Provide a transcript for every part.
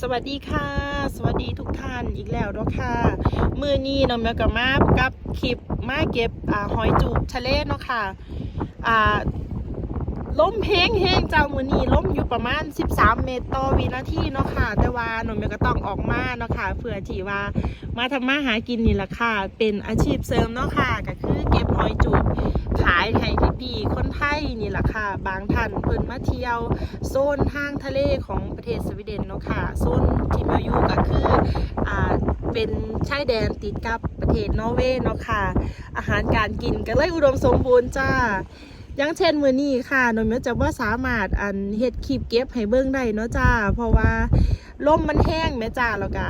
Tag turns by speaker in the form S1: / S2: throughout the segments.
S1: สวัสดีค่ะ สวัสดีทุกท่านอีกแล้วเนาะค่ะ มือนี้น้องเมลกับมากับคลิปมาเก็บอ่าหอยจูบทะเลเนาะค่ะอ่า ล้มแห้งแห้งเจ้ามือนี้ล้มอยู่ประมาณ 13 เมตรต่อวินาทีเนาะค่ะ แต่ว่าน้องแมก็ต้องออกมาเนาะค่ะเพื่อที่ว่ามาทำมาหากินนี่แหละค่ะ เป็นอาชีพเสริมเนาะค่ะ ก็คือเก็บหอยจูบขายให้พี่ๆคนไทยนี่แหละค่ะ บางท่านเพิ่นมาเที่ยวโซนทางทะเลของประเทศสวีเดนเนาะค่ะโซนที่มาอยู่ก็คืออ่าเป็นชายแดนติดกับประเทศนอร์เวย์เนาะค่ะ อาหารการกินก็เลยอุดมสมบูรณ์จ้า อย่างเช่นมื้อนี้ค่ะหนอยมจะว่าสามารถอันเฮ็ดคลิปเก็บให้เบิ่งได้เนาะจ้า เพราะว่าลมมันแห้งแม่จ้าแล้วก็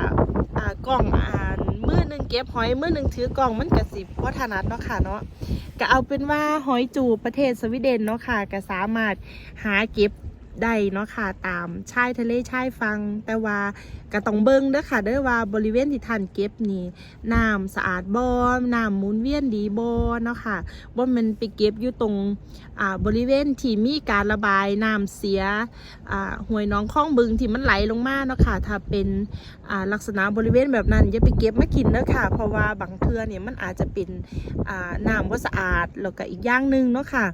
S1: อ่ากล้องอ่านมือหนึงเก็บหอยมือหนึงถือกล่องมันกระสิบ่ถนัดเนาะค่ะเนาะก็เอาเป็นว่าหอยจูประเทศสวีเดนเนาะค่ะก็สามารถหาเก็บ ได้เนาะค่ะตามชายทะเลชายฟัง แต่ว่าก็ต้องเบิ่งเด้อค่ะเด้อว่าบริเวณที่ท่านเก็บนี่น้ำสะอาดบ่น้ำหมุนเวียนดีบ่เนาะค่ะบ่แมันไปเก็บอยู่ตรงอ่าบริเวณที่มีการระบายน้ำเสียอ่าห้วยน้องคลองบึงที่มันไหลลงมาเนาะค่ะถ้าเป็นอ่าลักษณะบริเวณแบบนั้นอย่าไปเก็บมากินเด้อค่ะ เพราะว่าบางเทื่อเนี่ยมันอาจจะเป็นอ่าน้ำว่าสะอาดแล้วก็อีกอย่างหนึ่งเนาะค่ะ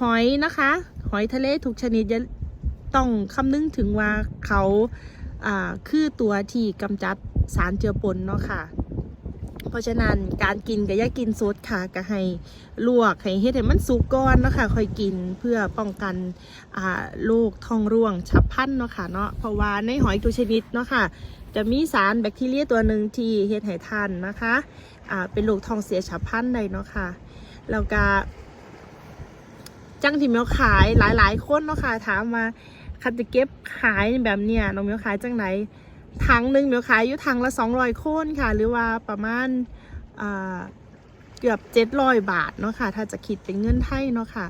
S1: หอยนะคะ หอยทะเลทุกชนิดจะต้องคำนึงถึงว่าเขาคือตัวที่กำจัดสารเจือปนเนาะค่ะ เพราะฉะนั้นการกินก็อย่ากินสดค่ะก็ให้ลวกให้เฮ็ดให้มันสุกก่อนเนาะค่ะค่อยกินเพื่อป้องกันโรคท้องร่วงฉับพลันเนาะค่ะเนาะเพราะว่าในหอยทุกชนิดเนาะค่ะจะมีสารแบคทีเรียตัวหนึ่งที่เฮ็ดให้ทานนะคะเป็นโรคท้องเสียฉับพลันได้เนาะค่ะแล้วก็ จังที่เมียวขายหลาย ๆ คนเนาะค่ะถามมาคันจะเก็บขายแบบเนี้ยน้องเมียวขายจังไหนถังหนึ่งเมียวขายอยู่ถังละ200คนค่ะ หรือว่าประมาณเกือบ700บาทเนาะค่ะถ้าจะคิดเป็นเงินไทยเนาะค่ะ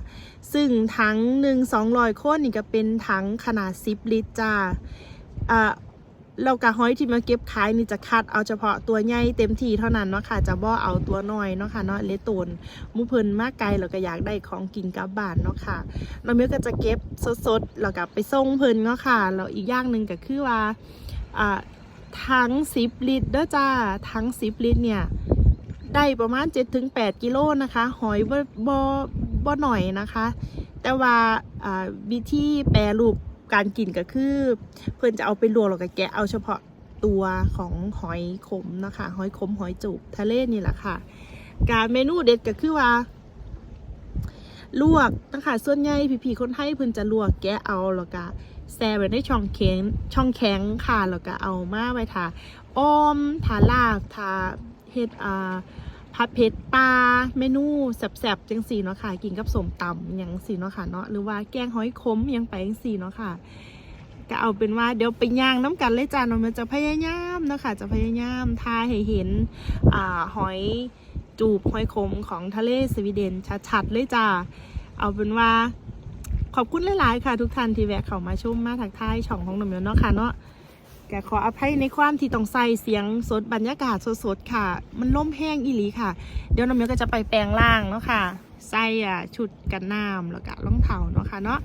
S1: ซึ่งถังหนึ่ง200คนนี่ก็เป็นถังขนาด10ลิตรจ้า อ่าเรากะห้อยที่มาเก็บขายนี่จะคัดเอาเฉพาะตัวใหญ่เต็มที่เท่านั้นเนาะค่ะ จะบ่เอาตัวน้อยเนาะค่ะเนาะเลตนมูเพิ่นมากไกลเราก็อยากได้ของกินกลับบ้านเนาะค่ะเราเมื่อก็จะเก็บสดๆแล้วก็ไปส่งเพิ่นเนาะค่ะแล้วอีกอย่างหนึ่งก็คือว่าอ่าทั้ง10ลิตรเด้อจ้าทั้ง10ลิตรเนี่ยได้ประมาณ 7-8 กิโลนะคะ หอยบ่บ่บ่หน่อยนะคะ แต่ว่าอ่าวิธีแปรรูป การกินก็คือ เพื่อนจะเอาไปลวกแล้วก็แกะเอาเฉพาะตัวของหอยขมนะคะหอยขมหอยจูบทะเลนี่แหละค่ะ การเมนูเด็ดก็คือว่า ลวกนะคะส่วนใหญ่พี่ๆคนไทยเพิ่อนจะลวกแกะเอาแล้วก็แช่ไว้ในช่องแข็งช่องแข็งค่ะแล้วก็เอามาไว้ทาอ้อมทาลาบทาเฮ็ดอ่า ผัดเผ็ดปลาเมนูแซ่บๆจังสีเนาะค่ะ กินกับสมตำอย่างสีเนาะค่ะเนาะหรือว่าแกงหอยขมยังไปจังสีเนาะค่ะก็เอาเป็นว่าเดี๋ยวไปย่างน้ำกันเลยจ้าน้องมันจะพยายามเนาะคะจะพยายามทายให้เห็นอ่าหอยจูบหอยขมของทะเลสวีเดนชัดๆเลยจ้าเอาเป็นว่าขอบคุณหลายๆค่ะ ทุกท่านที่แวะเข้ามาชมมาถักทายช่องของน้องเนาะค่ะเนาะ กขออภัยในความที่ต้องใส่เสียงสดบรรยากาศสดๆค่ะ มันล่มแห้งอีหลีค่ะ เดี๋ยวน้องเมียวก็จะไปแปลงร่างเนาะค่ะใส่อะชุดกันน้ำแล้วก็รองเท้าเนาะค่ะเนาะ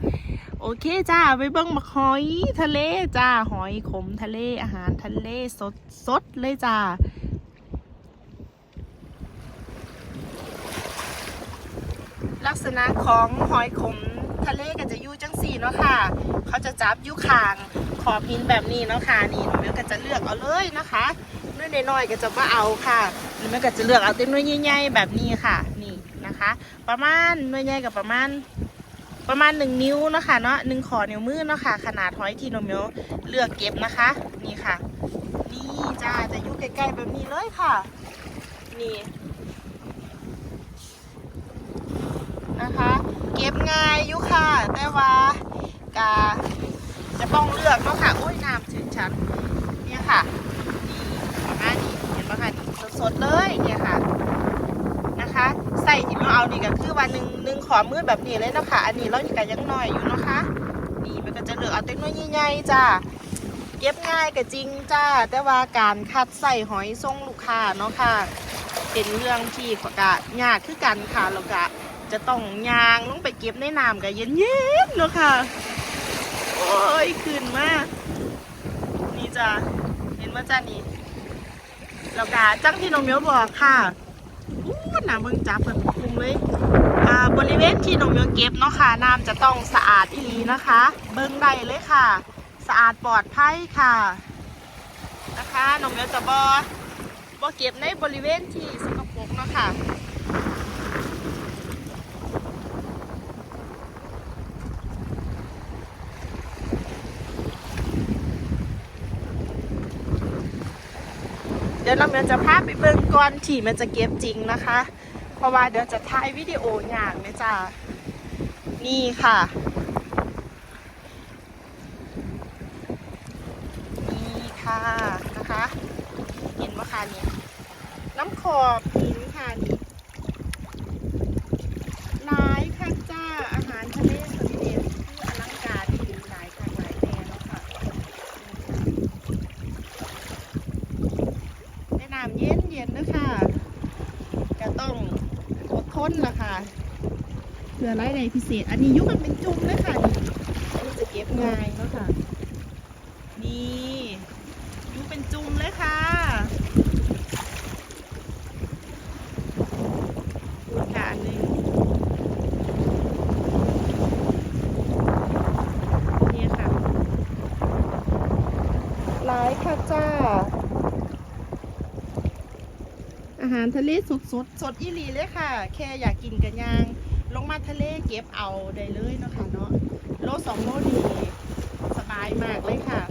S1: โอเคจ้าไปเบิ่งบักหอยทะเลจ้าหอยขมทะเลอาหารทะเลสดสดเลยจ้าลักษณะของหอยขมทะเลก็จะอยู่จังสี่เนาะค่ะ เขาจะจับอยู่คาง ขอบหินแบบนี้เนาะค่ะนี่หนูเก็จะเลือกเอาเลยนะคะน้อยน้อยๆก็จะว่าเอาค่ะหนูก็จะเลือกเอาเต็มน้อยใหญ่ๆแบบนี้ค่ะนี่นะคะ ประมาณน้อยใหญ่กับประมาณประมาณหนึ่งนิ้วนะคะเนาะหนึ่งขอนิ้วมือเนาะค่ะขนาดหอยที่นมเมลเลือกเก็บนะคะ นี่ค่ะ นี่จ้าจะอยู่ใกล้ๆแบบนี้เลยค่ะ นี่นะคะ เก็บง่ายอยู่ค่ะ แต่ว่ากา ต้องเลือกเนาะค่ะโอ้ยน้ำถึงฉันเนี่ยค่ะนี่ประมาณนี้เห็นไหมคะนี่สดๆเลยเนี่ยค่ะนะคะใส่ที่มาเอานี่ก็คือวันหนึ่งหนึ่งขอมืดแบบนี้เลยเนาะคะอันนี้เรานี่ก็ยังน้อยอยู่เนาะคะนี่มันก็จะเหลือเอาเต็มน้อยใหญ่ๆจ้าเก็บง่ายก็จริงจ้า แต่ว่าการคัดใส่หอยส่งลูกค้าเนาะค่ะ เป็นเรื่องที่กะยากคือกันค่ะแล้วก็จะต้องยางลงไปเก็บในน้ำก็เย็นๆเนาะค่ะ โอ้ยขึ้นมาก นี่จ้ะเห็นว่าจ้านี่แล้วก็จังที่น้องเมียวบอกค่ะอู้หนาเบิ่งจับเปิดคุมเลยอ่าบริเวณที่น้องเมียวเก็บเนาะค่ะน้ำจะต้องสะอาดอีหลีนะคะ เบิ่งได้เลยค่ะ สะอาดปลอดภัยค่ะ นะคะน้องเมียวจะบอบอเก็บในบริเวณที่สกปรกเนาะค่ะ ดี๋ยวเราเดี๋ยจะพาไปเบิ่งก่อนที่มันจะเก็บจริงนะคะ เพราะว่าเดี๋ยวจะถ่ายวิดีโออย่างนะจ๊ะนี่ค่ะ นี่ค่ะนะคะ เห็นไหมคะนี่น้ำขอบหินค่ะนี่หลายค่ะจ้าอาหารทะเลสดเด็ดที่อลังการดีหลายค่ะหลายแนวแล้วค่ะ แนะนำเย็นเย็นๆนะคะก็ต้องอดทนละค่ะเพื่ อไล่ในพิเศษ อันนี้ยุคมันเป็นจุ่มเลยค่ะนี่อันนี้จะเก็บง่ายเนาะค่ะ นี่ยุคเป็นจุ่มเลยค่ะค่ะอันนึงนี่ค่ะหลายค่ะจ้า อาหารทะเลสดสดสดอีหลีเลยค่ะ แค่อยากกินกันยาง ลงมาทะเลเก็บเอาได้เลยเนาะคะเนาะโลสองโลดีสบายมากเลยค่ะ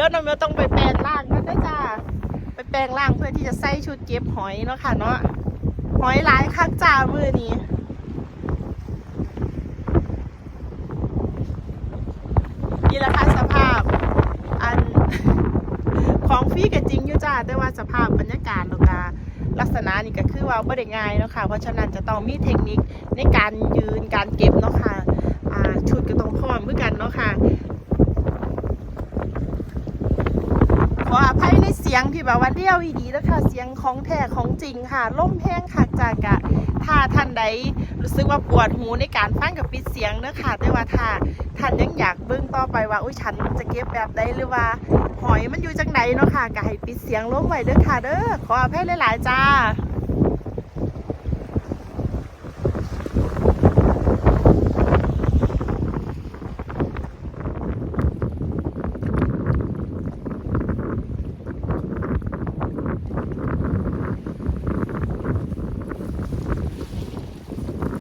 S1: ดี๋ยวน้องเมลต้องไปแปลงร่างกันนะจ้าไปแปลงร่างเพื่อที่จะใส่ชุดเก็บหอยเนาะค่ะเนาะหอยหลายคักจ้ามือนี้นี่แหละค่ะสภาพอันของฟรีก็จริงอยู่จ้าแต่ว่าสภาพบรรยากาศแล้วก็ลักษณะนี่ก็คือว่าไม่ได้ง่ายเนาะค่ะเพราะฉะนั้นจะต้องมีเทคนิคในการยืนการเก็บเนาะค่ะอ่าชุดก็ต้องพร้อมเหมือนกันเนาะค่ะ ขออภัยในเสียงที่แบบว่าเดี่ยวอีดีแล้วค่ะเสียงของแท้ของจริงค่ะล่มแห้งค่ะจากกะถ้าท่านใดรู้สึกว่าปวดหูในการฟังกับปิดเสียงเนอะค่ะแต่ว่าถ้าท่านยังอยากเบิ่งต่อไปว่าอุ้ยฉันจะเก็บแบบใดหรือว่า หอยมันอยู่จังไหนเนาะค่ะก็ให้ปิดเสียงลงไว้เด้อค่ะเด้อขออภัยหลายๆจ้า